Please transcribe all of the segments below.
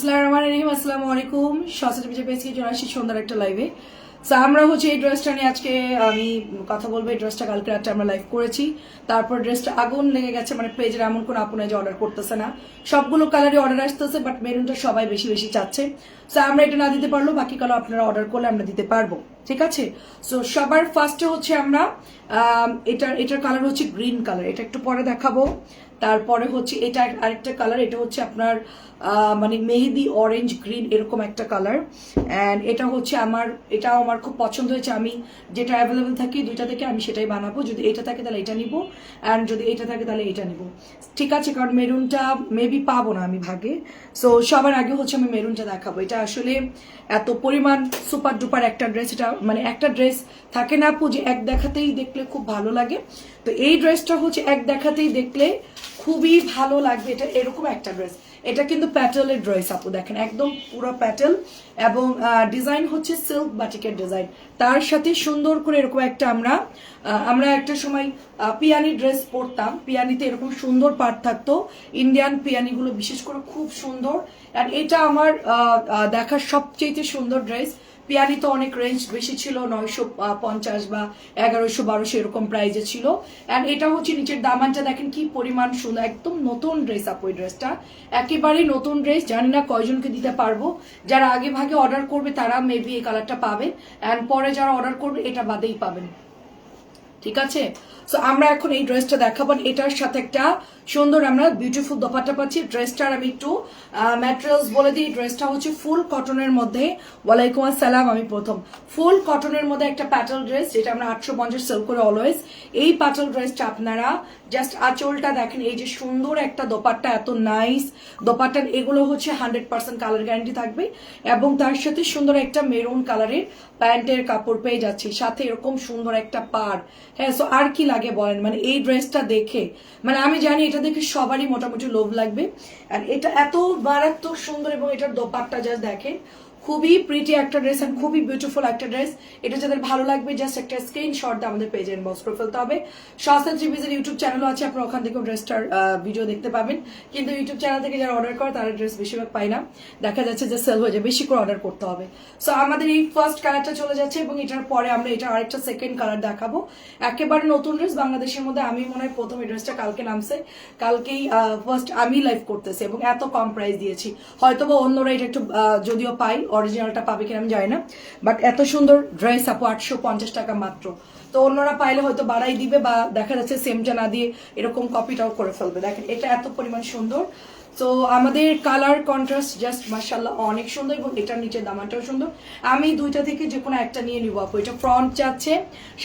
বিসমিল্লাহির রহমানির আলাইকুম। সসেজ বিজে পেয়েছি চলে আসছি সন্ধ্যার একটা লাইভে সো আমরা হচ্ছে এই ড্রেসটা নিয়ে আজকে আমি কথা বলব এই ড্রেসটা কালকে রাত্রে আমরা লাইভ করেছি। তারপর ড্রেসটা আগুন লেগে গেছে মানে পেজের এমন কোনো আপন যে অর্ডার করতেছে না। সবগুলো কালারই অর্ডার আসতেছে বাট মেরুনটা সবাই বেশি বেশি চাচ্ছে। সো আমরা এটা না দিতে পারল বাকি কালার আপনারা অর্ডার করলে আমরা দিতে পারব ঠিক আছে? সো সবার ফার্স্টে হচ্ছে আমরা আম, এটার এটার কালার হচ্ছে গ্রিন কালার এটা একটু পরে দেখাবো। তারপরে হচ্ছে এটা আরেকটা কালার এটা হচ্ছে আপনার মানে মেহেদি অরেঞ্জ গ্রিন এরকম একটা কালার অ্যান্ড এটা হচ্ছে আমার, এটাও আমার খুব পছন্দ হয়েছে। আমি যেটা অ্যাভেলেবেল থাকি দুইটা থেকে আমি সেটাই বানাবো। যদি এটা থাকে তাহলে এটা নিব। অ্যান্ড যদি এটা থাকে তাহলে এটা নিব। ঠিক আছে, কারণ মেরুনটা মেবি পাবো না আমি ভাগে। সো সবার আগে হচ্ছে আমি মেরুনটা দেখাবো। এটা আসলে এত পরিমাণ সুপার ডুপার একটা ড্রেস এটা মানে একটা ড্রেস থাকে না আপু, যে এক দেখাতেই দেখলে খুব ভালো লাগে। তো এই ড্রেসটা হচ্ছে এক দেখাতেই দেখলে খুবই ভালো লাগবে এটা এরকম একটা ড্রেস এটা কিন্তু প্যাটেলের ড্রেস আপু, দেখেন, একদম পুরো প্যাটেল এবং ডিজাইন হচ্ছে সিল্ক বাটিকের ডিজাইন তার সাথে সুন্দর করে এরকম একটা আমরা আমরা একটা সময় পিয়ানি ড্রেস পরতাম। পিয়ানিতে এরকম সুন্দর পার্ট থাকতো। ইন্ডিয়ান পিয়ানিগুলো বিশেষ করে খুব সুন্দর। আর এটা আমার দেখার সবচেয়ে সুন্দর ড্রেস পিয়ানি তো অনেক রেঞ্জ বেশি ছিল, নয়শো পঞ্চাশ বা এগারোশো, বারোশো এরকম প্রাইজে ছিল। অ্যান্ড এটা হচ্ছে নিচের দামানটা, দেখেন কি পরিমাণ সুন্দর একদম নতুন ড্রেস আপ ওই ড্রেসটা একেবারেই নতুন ড্রেস জানি না কয়জনকে দিতে পারব। যারা আগে ভাগে অর্ডার করবে, তারা মেবি এই কালারটা পাবে। অ্যান্ড পরে যারা অর্ডার করবে, এটা বাদেই পাবেন। ঠিক আছে? সো আমরা এখন এই ড্রেসটা দেখাবো। এটার সাথে একটা সুন্দর আমরা বিউটিফুল দোপাট্টা পাচ্ছি। ড্রেসটার আমি একটু ম্যাটেরিয়ালস বলে দিই। ড্রেসটা হচ্ছে ফুল কটনের মধ্যে। ওয়ালাইকুম আসসালাম, আমি প্রথম। ফুল কটনের মধ্যে একটা প্যাটেল ড্রেস যেটা আমরা আটশো পঞ্চাশ সেল করে অলওয়েজ এই প্যাটেল ড্রেসটা আপনারা জাস্ট আঁচলটা দেখেন। এই যে সুন্দর একটা দোপাট্টা, এত নাইস দোপাট্টার এগুলো হচ্ছে হান্ড্রেড পার্সেন্ট কালার গ্যারান্টি থাকবে। এবং তার সাথে সুন্দর একটা মেরুন কালারের প্যান্টের কাপড় পেয়ে যাচ্ছি। সাথে এরকম সুন্দর একটা পার হ্যাঁ সো আর কি লাগে বলেন? মানে এই ড্রেসটা দেখে। মানে আমি জানি এটা দেখে সবারই মোটামুটি লোভ লাগবে। আর এটা এত মারাত্মক সুন্দর এবং এটার দোপাট্টা যা দেখেন। খুবই প্রিটি একটা ড্রেস অ্যান্ড খুবই বিউটিফুল একটা ড্রেস এটা যাদের ভালো লাগবে জাস্ট একটা স্ক্রিনশট দিয়ে আমাদের পেজে ইনবক্স করে ফেলতে হবে। সস্তা ত্রিপিজের ইউটিউব চ্যানেলও আছে, আপনারা ওখান থেকেও ড্রেসটার ভিডিও দেখতে পাবেন। কিন্তু ইউটিউব চ্যানেল থেকে যারা অর্ডার করে, তারা ড্রেস বেশিরভাগ পায় না। দেখা যাচ্ছে যে সেল হয়ে যায়, বেশি করে অর্ডার করতে হবে। সো আমাদের এই ফার্স্ট কালারটা চলে যাচ্ছে এবং এটার পরে আমরা এটা আরেকটা সেকেন্ড কালার দেখাবো। একেবারে নতুন ড্রেস বাংলাদেশের মধ্যে আমি মনে হয় প্রথম এই ড্রেসটা কালকে নামছে। কালকেই ফার্স্ট আমি লাইভ করতেছি এবং এত কম প্রাইস দিয়েছি। হয়তো বা অন্যরা এটা একটু যদিও পাই অরিজিনালটা পাবে কিনা আমি জানি না বাট এত সুন্দর ড্রেস আপু, আটশো পঞ্চাশ টাকা মাত্র। তো অন্যরা পাইলে হয়তো বাড়াই দিবে বা দেখা যাচ্ছে সেমটা না দিয়ে এরকম কপিটাও করে ফেলবে। দেখেন, এটা এত পরিমাণ সুন্দর। তো আমাদের কালার কন্ট্রাস্ট জাস্ট মার্শাল্লাহ অনেক সুন্দর এবং এটার নিচের দামানটাও সুন্দর। আমি দুইটা থেকে যে কোনো একটা নিয়ে নিবো আপু। এটা ফ্রন্ট যাচ্ছে,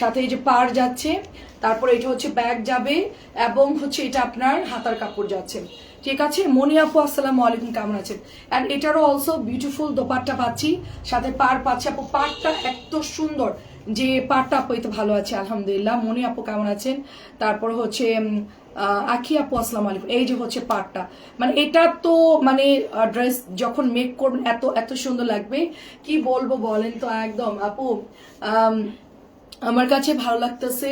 সাথে এই যে পার যাচ্ছে, তারপরে এটা হচ্ছে ব্যাগ যাবে এবং হচ্ছে এটা আপনার হাতার কাপড় যাচ্ছে। ঠিক আছে? মনি আপু, আসসালামু আলাইকুম, কেমন আছেন? অ্যান্ড এটারও অলসো বিউটিফুল দোপাট্টা পাচ্ছি। সাথে পার পাচ্ছি আপু পারটা এত সুন্দর যে পারটা আপু, এই তো ভালো আছে, আলহামদুলিল্লাহ। মনি আপু, কেমন আছেন? তারপর হচ্ছে আখি আপু, আসসালামু আলাইকুম। এই যে হচ্ছে পাটটা মানে এটা তো মানে ড্রেস যখন মেক করবেন, এত এত সুন্দর লাগবে। কি বলব বলেন তো, একদম। আপু আমার কাছে ভালো লাগতেছে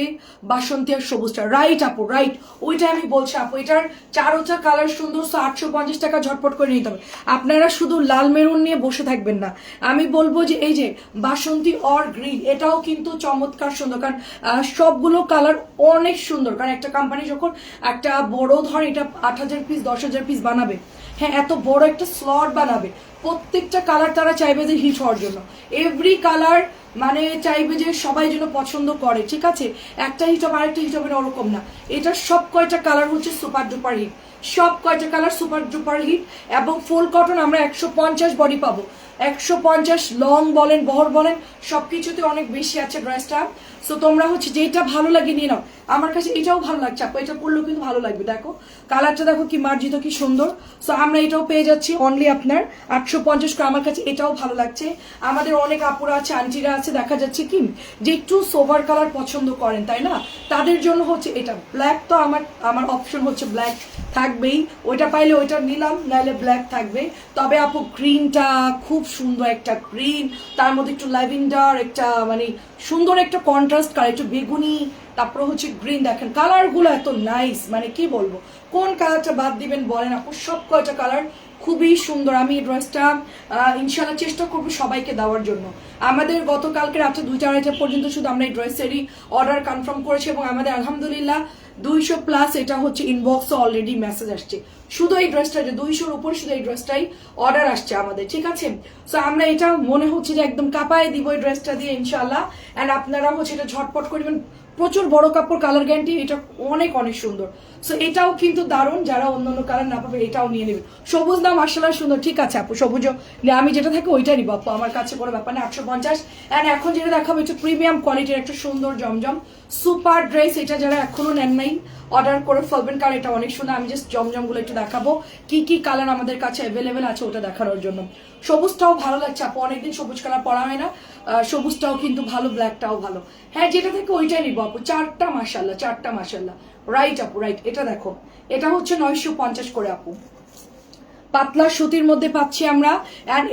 বাসন্তী আর সবুজটা। রাইট আপু রাইট ওইটা আমি বলছি, আপু, এটার চারোটা কালার সুন্দর আটশো পঞ্চাশ টাকা ঝটপট করে নিতে হবে। আপনারা শুধু লাল মেরুন নিয়ে বসে থাকবেন না। আমি বলব যে এই যে বাসন্তী অর গ্রিন এটাও কিন্তু চমৎকার সুন্দর, কারণ সবগুলো কালার অনেক সুন্দর। কারণ একটা কোম্পানি যখন একটা বড়, ধর এটা আট হাজার পিস দশ হাজার পিস বানাবে হ্যাঁ এত বড় একটা স্লট বানাবে প্রত্যেকটা কালার তারা চাইবে যে হিট হওয়ার জন্য। এভরি কালার মানে চাইবে যে সবাই যেন পছন্দ করে, ঠিক আছে? একটা হিট হবে, আরেকটা হিট হবে না, ওরকম না। এটার সব কয়টা কালার হচ্ছে সুপার ডুপার হিট সব কয়টা কালার সুপার ডুপার হিট এবং ফুল কটন আমরা একশো পঞ্চাশ বডি পাবো। একশো পঞ্চাশ লং বলেন, বহর বলেন সব কিছুতে অনেক বেশি আছে ড্রেসটা সো তোমরা হচ্ছে যেটা ভালো লাগে নিয়ে নাও, আমার কাছে এটাও ভালো লাগছে। আপু, এটা পরলেও কিন্তু ভালো লাগবে, দেখো। কালারটা দেখো কি মার্জিত, কি সুন্দর। সো আমরা এটাও পেয়ে যাচ্ছি অনলি আপনার আটশো পঞ্চাশ করে আমার কাছে এটাও ভালো লাগছে। আমাদের অনেক আপুরা আছে, আন্টিরা আছে, দেখা যাচ্ছে কি, যে একটু সোভার কালার পছন্দ করেন, তাই না? তাদের জন্য হচ্ছে এটা। ব্ল্যাক তো আমার আমার অপশন হচ্ছে ব্ল্যাক থাকবেই। ওইটা পাইলে ওইটা নিলাম নাহলে ব্ল্যাক থাকবে। তবে আপু গ্রিনটা খুব সুন্দর একটা গ্রিন তার মধ্যে একটু ল্যাভেন্ডার একটা মানে সুন্দর একটা কন্ট্রাস্ট কালার একটু বেগুনি, তারপর হচ্ছে গ্রিন দেখেন। কালারগুলো এত নাইস মানে কি বলব? কোন কালারটা বাদ দিবেন বলেন আপু? সব কয়টা কালার খুবই সুন্দর। আমি এই ড্রেসটা ইনশাল্লাহ চেষ্টা করব সবাইকে দেওয়ার জন্য। আমাদের গতকালকে রাত্রে দু চার হাজার পর্যন্ত শুধু আমরা এই ড্রেসেরই অর্ডার কনফার্ম করেছি এবং আমাদের আলহামদুলিল্লাহ দুইশো প্লাস এটা হচ্ছে ইনবক্সে অলরেডি মেসেজ আসছে। শুধু এই ড্রেসটা যে দুইশোর উপরে শুধু এই ড্রেসটাই অর্ডার আসছে আমাদের, ঠিক আছে? সো আমরা এটা মনে হচ্ছে যে একদম কাপায় দিব এই ড্রেসটা দিয়ে ইনশাল্লাহ অ্যান্ড আপনারা হচ্ছে এটা ঝটপট করবেন। প্রচুর বড় কাপড় কালার গ্যারান্টি এটা অনেক অনেক সুন্দর। সো এটাও কিন্তু দারুণ, যারা অন্য অন্য কালার না পাবে, এটাও নিয়ে নেবে। সবুজ না মার্শাল সুন্দর, ঠিক আছে আপু সবুজ আমি যেটা থাকে ওইটা নিবো আপু, আমার কাছে কোনো ব্যাপার না একশো পঞ্চাশ। অ্যান্ড এখন যেটা দেখাবো, একটু প্রিমিয়াম কোয়ালিটির একটা সুন্দর জমজম। সুপার ড্রেস এটা যারা এখনও নেন নাই অর্ডার করে ফেলবেন, কারণ এটা অনেক সুন্দর। আমি জাস্ট জমজমগুলো একটু দেখাবো, কি কি কালার আমাদের কাছে অ্যাভেলেবেল আছে, ওটা দেখানোর জন্য। সবুজটাও ভালো লাগছে, আপু, অনেকদিন সবুজ কালার পরা হয় না। সবুজটাও কিন্তু ভালো ব্ল্যাকটাও ভালো। হ্যাঁ যেটা থেকে ওইটাই নিবো, আপু, চারটা মাসাল্লাহ চারটা মাসাল্লাহ রাইট আপু রাইট এটা দেখো। এটা হচ্ছে নয়শো পঞ্চাশ করে, আপু। পাতলা সুতির মধ্যে পাচ্ছি আমরা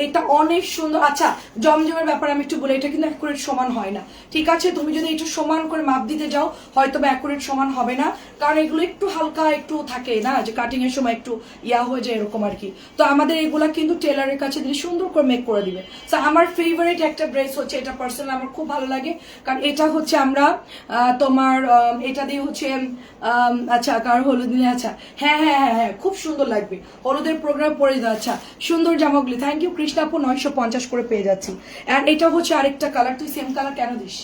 এটা অনেক সুন্দর। আচ্ছা জমজমের ব্যাপারে আমি একটু বলি, এটা কিন্তু অ্যাকুরেট সমান হয় না। ঠিক আছে, তুমি যদি একটু সমান করে মাপ দিতে যাও হয়তো বা অ্যাকুরেট সমান হবে না, কারণ এগুলো একটু হালকা একটু থাকে, না? যে কাটিং এর সময় একটু ইয়া হয়ে যায় এরকম আর কি। তো আমাদের এগুলা কিন্তু টেলারের কাছে দিলে সুন্দর করে মেক করে দিবে। আমার ফেভারিট একটা ড্রেস হচ্ছে এটা পার্সোনাল আমার খুব ভালো লাগে, কারণ এটা হচ্ছে আমরা তোমার এটা দিয়ে হচ্ছে আচ্ছা কার হলুদ দিলে আচ্ছা হ্যাঁ হ্যাঁ হ্যাঁ হ্যাঁ খুব সুন্দর লাগবে। হলুদের প্রোগ্রাম পরে দেওয়া আচ্ছা সুন্দর জামাগুলি। থ্যাংক ইউ কৃষ্ণাপু নয়শো পঞ্চাশ করে পেয়ে যাচ্ছি। অ্যান্ড এটা হচ্ছে আরেকটা কালার তুই সেম কালার কেন দিস?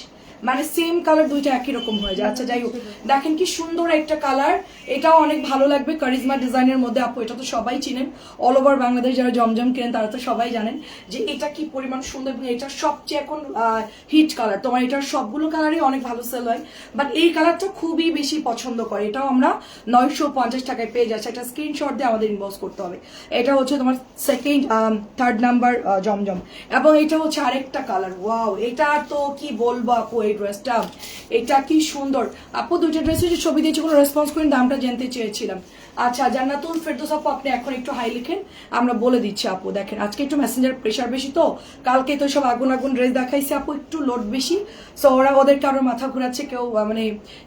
মানে সেম কালার দুইটা একই রকম হয়ে যায়। আচ্ছা যাই হোক। দেখেন কি সুন্দর একটা কালার এটাও অনেক ভালো লাগবে। কারিজমা ডিজাইনের মধ্যে আপু, এটা তো সবাই চিনেন। অল ওভার বাংলাদেশ যারা জমজম কেনেন, তারা তো সবাই জানেন যে এটা কি পরিমাণ সুন্দর এবং এটা সবচেয়ে এখন হিট কালার তোমার এটার সবগুলো কালারই অনেক ভালো সেল হয়। বাট এই কালারটা খুবই বেশি পছন্দ করে। এটাও আমরা নয়শো পঞ্চাশ টাকায় পেয়ে যাচ্ছি। একটা স্ক্রিনশট দিয়ে আমাদের ইনবক্স করতে হবে। এটা হচ্ছে তোমার সেকেন্ড থার্ড নাম্বার জমজম। এবং এটা হচ্ছে আরেকটা কালার ওয়াও এটা তো কি বলব আপু? এই ড্রেসটা এটা কি সুন্দর। আপু, দুইটা ড্রেসের যে ছবি দিয়েছি, কোনো রেসপন্স করেন দামটা জানতে চেয়েছিলাম। আচ্ছা জান্নাতুল ফেরদৌস আপু, আপনি এখন একটু হাই লিখেন। আমরা বলে দিচ্ছি আপু, দেখেন, আজকে একটু মেসেঞ্জার প্রেশার বেশি তো। কালকে তো সব আগুন আগুন ড্রেস দেখাইছে আপু, একটু লোড বেশি। সো ওরা ওদের কারোর মাথা ঘোরাচ্ছে, কেউ মানে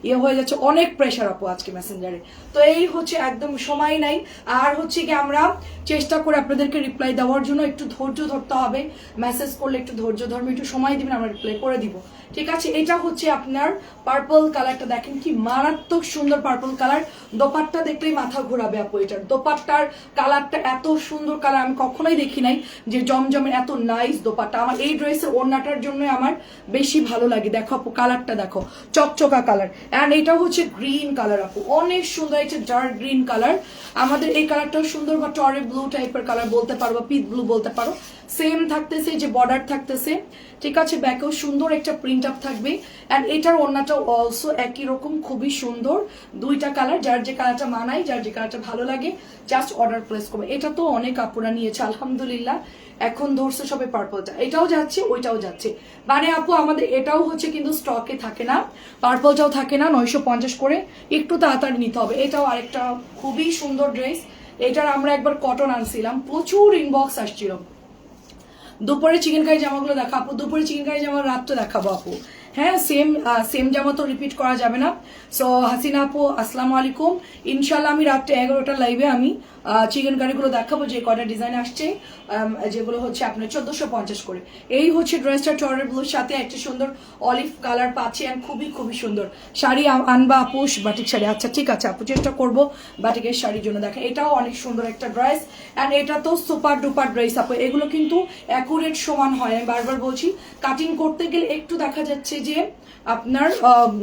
ইয়ে হয়ে যাচ্ছে। অনেক প্রেশার আপু আজকে মেসেঞ্জারে তো এই হচ্ছে একদম সময় নাই। আর হচ্ছে কি, আমরা চেষ্টা করে আপনাদেরকে রিপ্লাই দেওয়ার জন্য একটু ধৈর্য ধরতে হবে। মেসেজ করলে একটু ধৈর্য ধর্মে একটু সময় দিবেন, আমরা রিপ্লাই করে দিব। ঠিক আছে, এটা হচ্ছে আপনার পার্পল কালারটা দেখেন কি মারাত্মক সুন্দর পার্পল কালার দোপাট্টা দেখলেই মাথা ঘোরাবে আপু এটার দোপাট্টার কালারটা এত সুন্দর কালার আমি কখনোই দেখি নাই যে জমজমের এত নাইস দোপাট্টা। আমার এই ড্রেসের ওড়নাটার জন্য আমার বেশি ভালো লাগে। দেখো আপু কালারটা দেখো, চকচকা কালার অ্যান্ড এটা হচ্ছে গ্রিন কালার আপু। অনেক সুন্দর একটা ডার্ক গ্রিন কালার আমাদের এই কালারটাও সুন্দর বা টরে ব্লু টাইপের কালার বলতে পারো বা পিট ব্লু বলতে পারো। সেম থাকতেছে যে বর্ডার থাকতেছে। ঠিক আছে ব্যাকেও সুন্দর একটা প্রিন্ট আপ থাকবে। অ্যান্ড এটার ওড়নাটাও অলসো একই রকম, খুবই সুন্দর। দুইটা কালার যার যে কালারটা মানায়, যার যে কালারটা ভালো লাগে জাস্ট অর্ডার প্লেস করবে। এটা তো অনেক আপুরা নিয়েছে, আলহামদুলিল্লাহ। এখন ধরছে সবে পার্পলটা এটাও যাচ্ছে, ওইটাও যাচ্ছে। মানে আপু, আমাদের এটাও হচ্ছে কিন্তু স্টকে থাকে না। পার্পলটাও থাকে না, নয়শো পঞ্চাশ করে। একটু তাড়াতাড়ি নিতে হবে। এটাও আরেকটা খুবই সুন্দর ড্রেস এটার আমরা একবার কটন আনছিলাম। প্রচুর ইনবক্স আসছিল। দুপুরে চিকেন কারি জামাগুলো দেখা আপু দুপুরে চিকেন কারি জামা রাত্রে দেখাবো আপু। হ্যাঁ সেম সেম জামা তো রিপিট করা যাবে না। সো হাসিনা আপু, আসসালামু আলাইকুম। ইনশাল্লাহ আমি রাত্রে এগারোটার লাইভে আমি চিকেন কারিগুলো দেখাবো, যে কয়টা ডিজাইন আসছে যেগুলো হচ্ছে আপনার চোদ্দশো পঞ্চাশ করে। এই হচ্ছে ড্রেসটা টরের ব্লুর সাথে একটা সুন্দর অলিভ কালার পাচ্ছি আর খুবই খুবই সুন্দর। শাড়ি আনবা আপুস বাটিক শাড়ি। আচ্ছা ঠিক আছে আপু, চেষ্টা করব বাটিকের শাড়ির জন্য। দেখেন, এটাও অনেক সুন্দর একটা ড্রেস অ্যান্ড এটা তো সুপার ডুপার ড্রেস আপু। এগুলো কিন্তু অ্যাকুরেট সমান হয়, আমি বারবার বলছি। কাটিং করতে গেলে একটু দেখা যাচ্ছে যে আপনার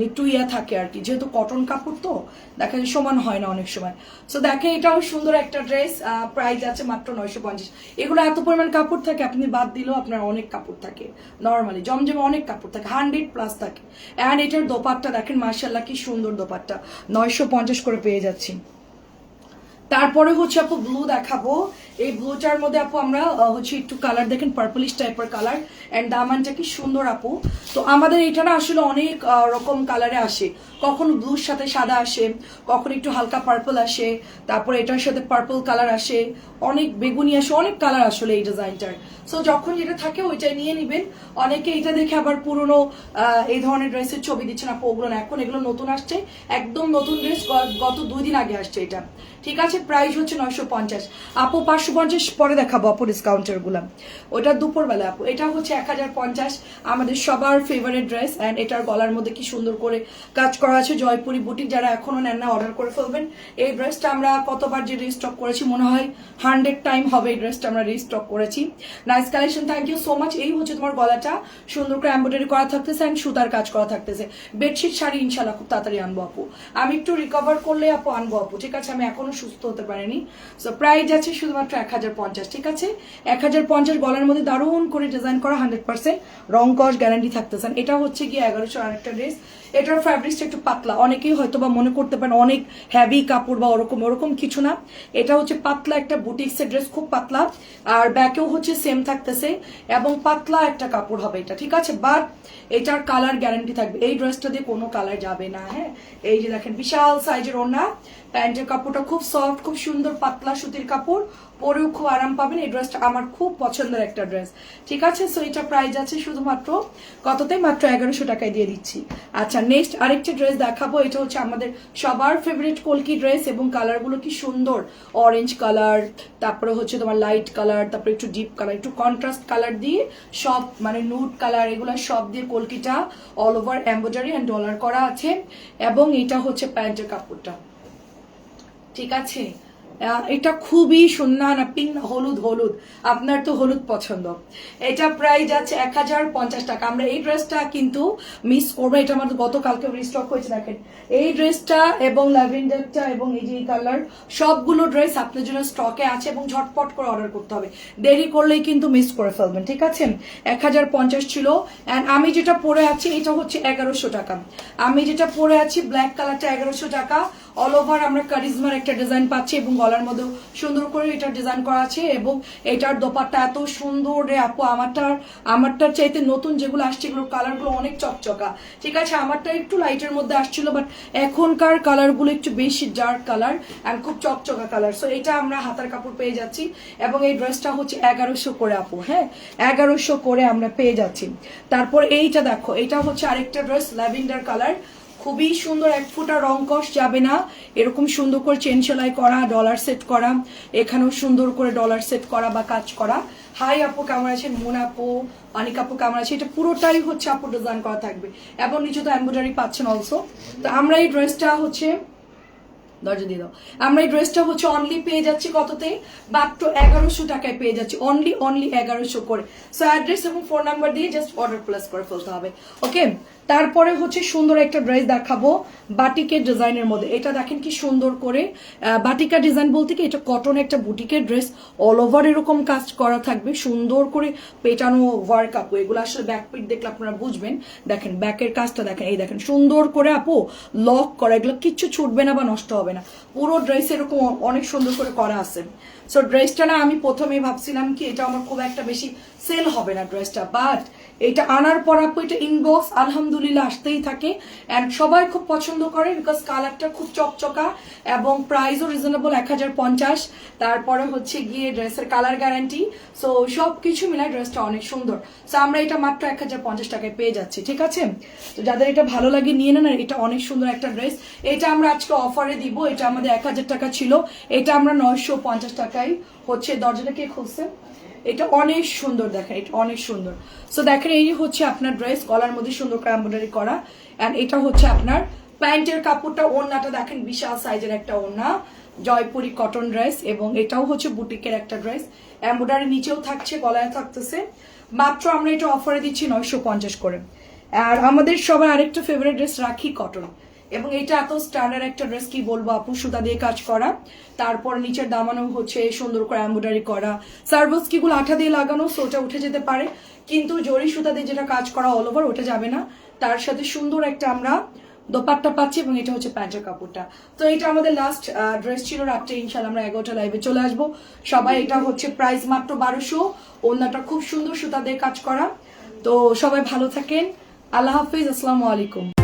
একটু ইয়ে থাকে আর কি। যেহেতু কটন কাপড় তো দেখা যায় সমান হয় না অনেক সময়। সো দেখেন এটাও সুন্দর একটা ড্রেস প্রাইস আছে মাত্র নয়শো পঞ্চাশ। এগুলো এত পরিমাণ কাপড় থাকে, আপনি বাদ দিলেও আপনার অনেক কাপড় থাকে। নর্মালি জমজমে অনেক কাপড় থাকে হান্ড্রেড প্লাস থাকে। অ্যান্ড এটার দোপাট্টা দেখেন মার্শাল্লাহ কি সুন্দর দোপাট্টা। নয়শো পঞ্চাশ করে পেয়ে যাচ্ছি। তারপরে হচ্ছে আপু ব্লু দেখাবো। এই ব্লুটার মধ্যে আপু আমরা হচ্ছে একটু কালার দেখেন পার্পলিশ টাইপের কালার অ্যান্ড দামানটা কি সুন্দর আপু। তো আমাদের এটা না আসলে অনেক রকম কালারে আসে। কখনো ব্লুর সাথে সাদা আসে, কখন একটু হালকা পার্পল আসে, তারপর এটার সাথে পার্পল কালার আসে, অনেক বেগুনি আসে, অনেক কালার আসলে এই ডিজাইনটার সো যখন যেটা থাকে ওইটাই নিয়ে নিবেন। অনেকে এটা দেখে আবার পুরনো এই ধরনের ড্রেসের ছবি দিচ্ছেন আপু, ওগুলো না, এখন এগুলো নতুন আসছে। একদম নতুন ড্রেস গত দুই দিন আগে আসছে এটা। ঠিক আছে প্রাইস হচ্ছে নয়শো পঞ্চাশ। আপু, পাঁচশো পঞ্চাশ পরে দেখাবো আপু ডিসকাউন্টেরগুলা। ওটা দুপুরবেলা আপু। এটা হচ্ছে এক হাজার পঞ্চাশ। আমাদের সবার ফেভারিট ড্রেস অ্যান্ড এটার গলার মধ্যে কি সুন্দর করে কাজ করা আছে। জয়পুরি বুটিক যারা এখনও নেন না অর্ডার করে ফেলবেন। এই ড্রেসটা আমরা কতবার যে রিস্টক করেছি মনে হয় হান্ড্রেড টাইম হবে এই ড্রেসটা আমরা রিস্টক করেছি। Nice collection thank you so much এই হচ্ছে তোমার গলাটা। সুন্দর করে এম্ব্রয়ডারি করা থাকতেছে অ্যান্ড সুতার কাজ করা থাকতেছে। বেডশিট শাড়ি ইনশাল্লাহ খুব তাড়াতাড়ি আনব আপু। আমি একটু রিকভার করলে আপু আনব আপু। ঠিক আছে, আমি এখনও সুস্থ হতে পারিনি। সো প্রাইজ আছে শুধুমাত্র এক হাজার পঞ্চাশ, ঠিক আছে? এক হাজার পঞ্চাশ গলার মধ্যে দারুণ করে ডিজাইন করা হান্ড্রেড পার্সেন্ট রং গ্যারান্টি থাকতেছেন এটা হচ্ছে আরেকটা ড্রেস এটার একটু পাতলা। অনেকেই মনে করতে পারেন অনেক কাপড় বা কিছু না। এটা হচ্ছে পাতলা একটা ড্রেস খুব পাতলা। আর ব্যাকেও হচ্ছে সেম থাকতেছে এবং পাতলা একটা কাপড় হবে এটা, ঠিক আছে? বাট এটার কালার গ্যারান্টি থাকবে। এই ড্রেসটা দিয়ে কোনো কালার যাবে না হ্যাঁ? এই যে দেখেন, বিশাল সাইজের ওনা প্যান্টের কাপড়টা খুব সফট খুব সুন্দর পাতলা সুতির কাপড়। পরেও খুব আরাম পাবেন। এই ড্রেসটা আমার খুব পছন্দের একটা ড্রেস ঠিক আছে? সো এটা প্রাইস আছে শুধুমাত্র কততে? মাত্র এগারোশো টাকায় দিয়ে দিচ্ছি। আচ্ছা নেক্সট আরেকটা ড্রেস দেখাবো। এটা হচ্ছে আমাদের সবার ফেভারিট কলকি ড্রেস এবং কালারগুলো কি সুন্দর? অরেঞ্জ কালার তারপরে হচ্ছে তোমার লাইট কালার তারপরে একটু ডিপ কালার একটু কন্ট্রাস্ট কালার দিয়ে সব মানে নুড কালার এগুলো সব দিয়ে কলকিটা অল ওভার এম্ব্রয়ডারি অ্যান্ড ডলার করা আছে। এবং এটা হচ্ছে প্যান্টের কাপড়টা। ঠিক আছে? এটা খুবই সুন্দর, না পিঙ্ক হলুদ হলুদ। আপনার তো হলুদ পছন্দ। এটা প্রাইস যাচ্ছে এক হাজার পঞ্চাশ টাকা। আমরা এই ড্রেসটা কিন্তু মিস করব। এটা আমাদের গতকালকে রিস্টক হয়েছে, দেখেন। এই ড্রেসটা এবং ল্যাভেন্ডারটা এবং এই যে কালার সবগুলো ড্রেস আপনার জন্য স্টকে আছে এবং ঝটপট করে অর্ডার করতে হবে। দেরি করলেই কিন্তু মিস করে ফেলবেন, ঠিক আছে? এক হাজার পঞ্চাশ ছিল। অ্যান্ড আমি যেটা পরে আছি, এটা হচ্ছে এগারোশো টাকা। আমি যেটা পরে আছি ব্ল্যাক কালারটা এগারোশো টাকা। অল ওভার আমরা কারিজমার একটা ডিজাইন পাচ্ছি এবং গলার মধ্যেও সুন্দর করে এটা ডিজাইন করা আছে এবং এটার দোপাট্টা এত সুন্দর রে আপু, আমারটার আমারটার চাইতে নতুন যেগুলো আসছে এগুলোর কালারগুলো অনেক চকচকা। ঠিক আছে, আমারটা একটু লাইটের মধ্যে আসছিল বাট এখনকার কালারগুলো একটু বেশি ডার্ক কালার অ্যান্ড খুব চকচকা কালার সো এটা আমরা হাতার কাপড় পেয়ে যাচ্ছি এবং এই ড্রেসটা হচ্ছে এগারোশো করে আপু হ্যাঁ? এগারোশো করে আমরা পেয়ে যাচ্ছি। তারপর এইটা দেখো, এটা হচ্ছে আরেকটা ড্রেস ল্যাভেন্ডার কালার খুবই সুন্দর এক ফুটা রং কষ যাবে না। এরকম সুন্দর করে চেন সেলাই করা ডলার সেট করা, এখানেও সুন্দর করে ডলার সেট করা বা কাজ করা। হাই আপু, কেমন আছেন? মুন আপু অনেক আপু, কেমন আছে এটা পুরোটাই হচ্ছে আপু ডিজাইন করা থাকবে। এবং নিচে তো এম্ব্রয়ডারি পাচ্ছেন অলসো তো আমরা এই ড্রেসটা হচ্ছে, দরজা দিয়ে দাও। আমরা এই ড্রেসটা হচ্ছে অনলি পেয়ে যাচ্ছি কততে? মাত্র এগারোশো টাকায় পেয়ে যাচ্ছি। অনলি অনলি এগারোশো করে। সো অ্যাড্রেস এবং ফোন নাম্বার দিয়ে জাস্ট অর্ডার প্লেস করে ফেলতে হবে। ওকে তারপরে হচ্ছে সুন্দর একটা ড্রেস দেখাবো বাটিকের ডিজাইনের মধ্যে। এটা দেখেন কি সুন্দর করে বাটিকা ডিজাইন বলতে কি এটা কটন একটা বুটিকের ড্রেস অল ওভার এরকম কাজ করা থাকবে, সুন্দর করে পেটানো ওয়ার্ক আপু, এগুলো আসলে ব্যাক পিট দেখলে আপনারা বুঝবেন। দেখেন ব্যাকের কাজটা দেখেন, এই দেখেন সুন্দর করে আপু লক করা, এগুলো কিচ্ছু ছুটবে না বা নষ্ট হবে না। পুরো ড্রেস এরকম অনেক সুন্দর করে করা আছে। সো ড্রেসটা না আমি প্রথমেই ভাবছিলাম কি এটা আমার খুব একটা বেশি সেল হবে না ড্রেসটা বাট এটা আনার পর আপু, এটা ইনবক্স আলহামদুলিল্লাহ আসতেই থাকে। অ্যান্ড সবাই খুব পছন্দ করে বিকজ কালারটা খুব চকচকা এবং প্রাইসও রিজনেবল এক হাজার পঞ্চাশ। তারপরে হচ্ছে গিয়ে ড্রেসের কালার গ্যারান্টি সো সব কিছু মিলায় ড্রেসটা অনেক সুন্দর। সো আমরা এটা মাত্র এক হাজার পঞ্চাশ টাকায় পেয়ে যাচ্ছি, ঠিক আছে? তো যাদের এটা ভালো লাগে নিয়ে নেন এটা অনেক সুন্দর একটা ড্রেস এটা আমরা আজকে অফারে দিব, এটা আমাদের এক হাজার টাকা ছিল। এটা আমরা নয়শো পঞ্চাশ টাকায় হচ্ছে দরজাটা কে খুলছে? এটা অনেক সুন্দর দেখেন, এটা অনেক সুন্দর। সো দেখেন, এই হচ্ছে আপনার ড্রেস গলার মধ্যে সুন্দর করে এম্ব্রয়ডারি করা। অ্যান্ড এটা হচ্ছে আপনার প্যান্টের কাপড়টা, ওড়নাটা দেখেন, বিশাল সাইজের একটা ওড়না। জয়পুরি কটন ড্রেস এবং এটাও হচ্ছে বুটিকের একটা ড্রেস এম্ব্রয়ডারি নিচেও থাকছে গলায় থাকতেছে। মাত্র আমরা এটা অফারে দিচ্ছি নয়শো পঞ্চাশ করে। আর আমাদের সবার আরেকটা ফেভারিট ড্রেস রাখি কটন এবং এটা এত স্ট্যান্ডার্ড একটা ড্রেস কি বলব আপু? সুতা দিয়ে কাজ করা। তারপর নিচের দামানো হচ্ছে সুন্দর করে এম্ব্রয়ডারি করা। সার্ভস কিগুলো আঠা দিয়ে লাগানো সো ওটা উঠে যেতে পারে। কিন্তু জরি সুতা দিয়ে যেটা কাজ করা অল ওভার ওটা যাবে না। তার সাথে সুন্দর একটা আমরা দোপাট্টা পাচ্ছি এবং এটা হচ্ছে প্যান্টের কাপড়টা। তো এটা আমাদের লাস্ট ড্রেস ছিল রাত্রে ইনশাল্লাহ আমরা এগারোটা লাইভে চলে আসব। সবাই এটা হচ্ছে প্রাইস মাত্র বারোশো। ওনাটা খুব সুন্দর সুতা দিয়ে কাজ করা। তো সবাই ভালো থাকেন। আল্লাহ হাফিজ, আসসালামু আলাইকুম।